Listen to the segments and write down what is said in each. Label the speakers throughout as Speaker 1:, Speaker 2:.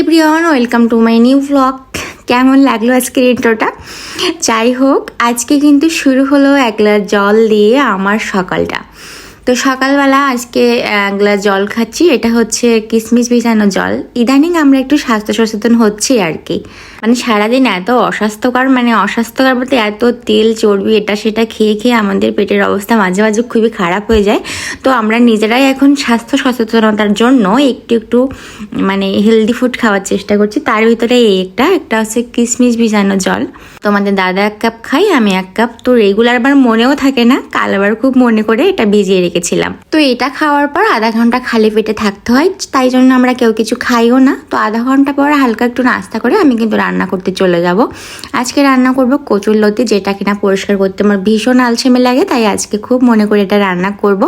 Speaker 1: Everyone welcome to my new blog কেমন লাগল আজকের ইন্ট্রোটা যাই হোক, আজকে কিন্তু শুরু হলো এক গ্লাস জল দিয়ে আমার সকালটা। তো সকালবেলা আজকে এক গ্লাস জল খাচ্ছি। এটা হচ্ছে কিশমিশ ভিজানো জল। ইদানিং আমরা একটু স্বাস্থ্য সচেতন হচ্ছি আর কি। মানে সারাদিন এত অস্বাস্থ্যকর মানে অস্বাস্থ্যকর বলতে এত তেল চর্বি, এটা সেটা খেয়ে খেয়ে আমাদের পেটের অবস্থা মাঝে মাঝে খুবই খারাপ হয়ে যায়। তো আমরা নিজেরাই এখন স্বাস্থ্য সচেতনতার জন্য একটু একটু মানে হেলদি ফুড খাওয়ার চেষ্টা করছি। তার ভিতরে এই একটা একটা হচ্ছে কিশমিশ ভিজানো জল। তোমাদের দাদা এক কাপ খাই আমি এক কাপ। তো রেগুলার আবার মনেও থাকে না, কাল আবার খুব মনে করে এটা ভিজিয়ে রেখেছিলাম। তো এটা খাওয়ার পর আধা ঘণ্টা খালি পেটে থাকতে হয়, তাই জন্য আমরা কেউ কিছু খাইও না। তো আধা ঘণ্টা পর হালকা একটু নাস্তা করে আমি কিন্তু রান্না করতে চলে যাব। আজকে রান্না করব কচুর লতি, যেটা কিনা পরিষ্কার করতে আমার ভীষণ আলসেমে লাগে, তাই আজকে খুব মনে করে এটা রান্না করব।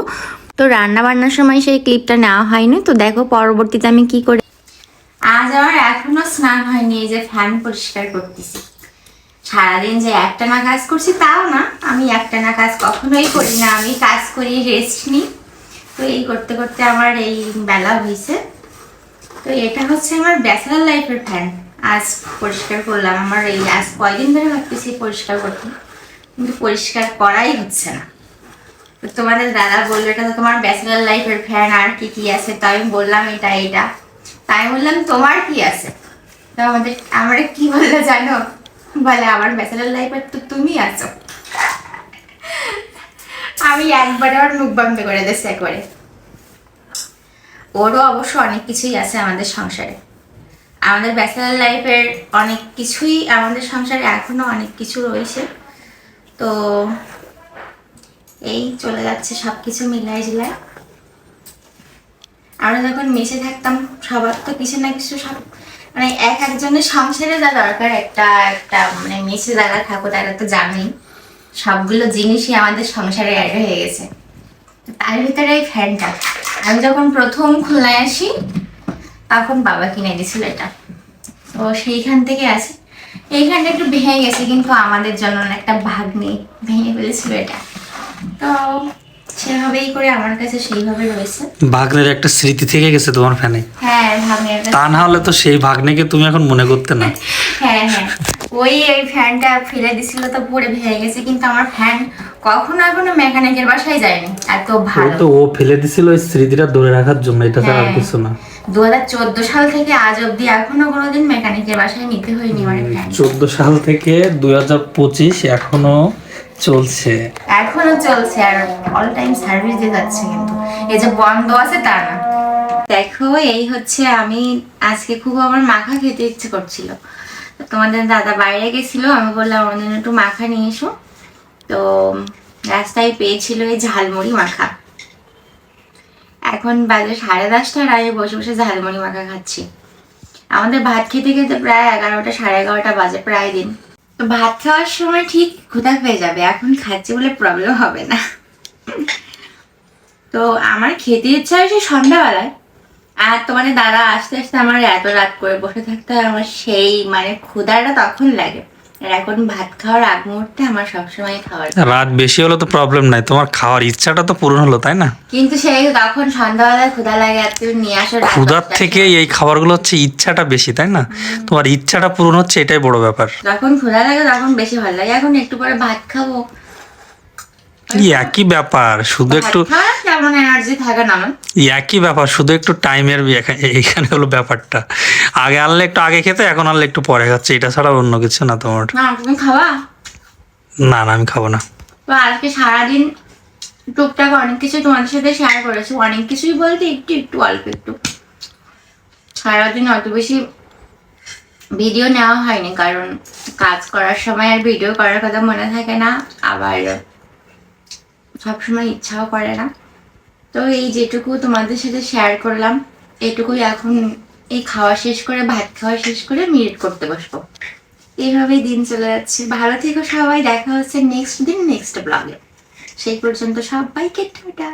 Speaker 1: তো রান্না বান্নার সময় সেই ক্লিপটা নেওয়া হয়নি, তো দেখো পরবর্তীতে আমি কি করে। আজ আমার এখনও স্নান হয়নি, এই যে ফ্যান পরিষ্কার করতেছি। সারাদিন যে একটা না কাজ করছি তাও না, আমি একটা না কাজ কখনোই করি না, আমি কাজ করি রেস্ট নিই। তো এই করতে করতে আমার এই বেলা হয়েছে। তো এটা হচ্ছে আমার ব্যাচেলার লাইফের ফ্যান আজ পরিষ্কার করলাম। আমার এই আজ কয়দিন ধরে ভাবতেছি পরিষ্কার করতে, কিন্তু পরিষ্কার করাই হচ্ছে না। তোমাদের দাদা বলল, এটা তো তোমার ব্যাচেলার লাইফের ফ্যান আর কি কি আছে? তাই আমি বললাম, এটা এটা। তাই বললাম, তোমার কি আছে? তো আমাদের, আমরা কি বলল জানো? বলে, আমার ব্যাচেলার লাইফের তো তুমি আছো। আমি একবারে আমার মুখ বন্ধ করে দিচ্ছি একবারে। ওরও অবশ্য অনেক কিছুই আছে আমাদের সংসারে। আমাদের ব্যাচেলার লাইফের অনেক কিছুই, আমাদের সংসারে এখনও অনেক কিছু রয়েছে। তো এই চলে যাচ্ছে সব কিছু মিলাই জিলায় আমরা যখন মেসে থাকতাম, সবার তো কিছু না কিছু সব মানে এক একজনের সংসারে যা দরকার, একটা একটা মানে মেসে যারা থাকো, তারা তো জানেই, সবগুলো জিনিসই আমাদের সংসারে অ্যাড হয়ে গেছে। তার ভিতরে এই ফ্যানটা আমি যখন প্রথম খুলনায় আসি, তখন বাবা কিনে দিয়েছিল এটা। তো সেইখান থেকে আছে এইখানটা একটু ভেঙে গেছে কিন্তু আমাদের জন্য একটা ভাগ নেই ভেঙে ফেলেছিল এটা। তো সেভাবেই করে আমার কাছে সেইভাবে রয়েছে।
Speaker 2: ভাগ্নের একটা স্মৃতি থেকে গেছে তোমার ফ্যানে।
Speaker 1: হ্যাঁ
Speaker 2: তা না হলে তো সেই ভাগ্নেকে তুমি এখন মনে করতে না।
Speaker 1: হ্যাঁ হ্যাঁ। ওই এই ফ্যানটা ফেলে দিছিল তো পরে ভেঙে গেছে কিন্তু আমার ফ্যান কখনো এখনও মেকানিকের বাসায় যায়নি। এত ভালো।
Speaker 2: তো ও ফেলে দিছিল ওই স্মৃতিটা ধরে রাখার জন্য এটা ছাড়া আর
Speaker 1: হ্যাঁ।
Speaker 2: কিছু না।
Speaker 1: দু হাজার চোদ্দ সাল থেকে আজ এখনও কোনোদিন মেকানিকের বাসায় নিতে হয়নি আমার
Speaker 2: চোদ্দ সাল থেকে দুই হাজার পঁচিশ এখনও চলছে।
Speaker 1: এখনও চলছে আর অল টাইম সার্ভিস দিয়ে যাচ্ছে কিন্তু। এই যে বন্ধ আছে তা না। দেখো এই হচ্ছে আমি আজকে খুব আমার মাখা খেতে ইচ্ছে করছিল। তোমাদের দাদা বাইরে গেছিল আমি বললাম জন্য একটু মাখা নিয়ে এসো। তো রাস্তায় পেয়েছিল এই ঝালমুড়ি মাখা। এখন বাজে সাড়ে দশটার আগে বসে বসে ঝালমুড়ি মাখা খাচ্ছি। আমাদের ভাত খেতে খেতে প্রায় এগারোটা, সাড়ে এগারোটা বাজে, প্রায় দিন। তো ভাত খাওয়ার সময় ঠিক ক্ষুধা পেয়ে যাবে, এখন খাচ্ছি বলে প্রবলেম হবে না। তো আমার খেতে ইচ্ছা হয়েছে সন্ধ্যাবেলায়। আর তোমাদের দাদা আস্তে আস্তে আমার এত রাত করে বসে থাকতে হয়, আমার সেই মানে ক্ষুধাটা তখন লাগে। আর এখন ভাত খাওয়ার আগ মুহূর্তে আমার সবসময় খাওয়ার
Speaker 2: রাত বেশি হলে তো প্রবলেম নাই। তোমার খাওয়ার ইচ্ছাটা তো পূরণ হলো তাই না?
Speaker 1: কিন্তু সেই তখন সন্ধ্যাবেলায় ক্ষুধা লাগে আর তুমি নিয়ে আসো
Speaker 2: ক্ষুধার থেকে এই খাবারগুলো হচ্ছে ইচ্ছাটা বেশি তাই না? তোমার ইচ্ছাটা পূরণ হচ্ছে এটাই বড় ব্যাপার।
Speaker 1: যখন ক্ষুধা লাগে তখন বেশি ভালো লাগে। এখন একটু পরে ভাত খাব।
Speaker 2: একই ব্যাপার শুধু একটু
Speaker 1: এনার্জি থাকে না
Speaker 2: একই ব্যাপার শুধু একটু টাইমের এইখানে হলো ব্যাপারটা। আগে আনলে একটু আগে খেতে এখন আনলে একটু পরে খাচ্ছে। এটা ছাড়া অন্য কিছু না তোমার।
Speaker 1: না তুমি খাওয়া
Speaker 2: না না আমি খাব না।
Speaker 1: আজকে সারাদিন টুকটাক অনেক কিছু তোমাদের সাথে শেয়ার করেছি। অনেক কিছুই বলতে একটু একটু অল্প একটু। সারাদিন অত বেশি ভিডিও নেওয়া হয়নি কারণ কাজ করার সময় আর ভিডিও করার কথা মনে থাকে না। আবার সবসময় ইচ্ছাও করে না। তো এই যেটুকু তোমাদের সাথে শেয়ার করলাম এটুকুই এখন এই খাওয়া শেষ করে, ভাত খাওয়া শেষ করে মিনিট করতে বসবো। এইভাবেই দিন চলে যাচ্ছে। ভালো থেকো সবাই, দেখা হচ্ছে নেক্সট দিন নেক্সট ব্লগে সেই পর্যন্ত সবাইকে টাটা।